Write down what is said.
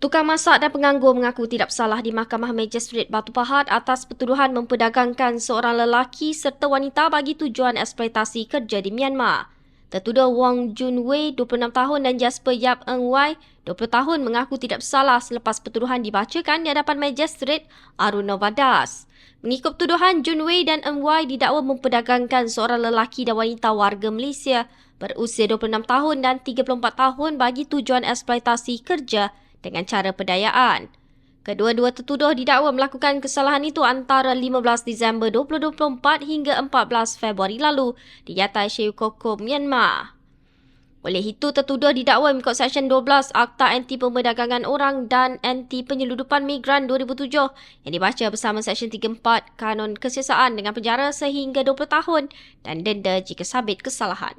Tukang masak dan penganggur mengaku tidak bersalah di Mahkamah Magistrate Batu Pahat atas pertuduhan memperdagangkan seorang lelaki serta wanita bagi tujuan eksploitasi kerja di Myanmar. Tertuduh Wong Jun Wei, 26 tahun dan Jasper Yap Eng Wai, 20 tahun mengaku tidak bersalah selepas pertuduhan dibacakan di hadapan Magistrate Arunovadas. Mengikut tuduhan, Jun Wei dan Eng Wai didakwa memperdagangkan seorang lelaki dan wanita warga Malaysia berusia 26 tahun dan 34 tahun bagi tujuan eksploitasi kerja dengan cara perdayaan. Kedua-dua tertuduh didakwa melakukan kesalahan itu antara 15 Disember 2024 hingga 14 Februari lalu di Yatai Sheyukoko, Myanmar. Oleh itu, tertuduh didakwa mengikut Seksyen 12 Akta Anti Pemberdagangan Orang dan Anti Penyeludupan Migran 2007 yang dibaca bersama Seksyen 34 Kanun Kesiasaan dengan penjara sehingga 20 tahun dan denda jika sabit kesalahan.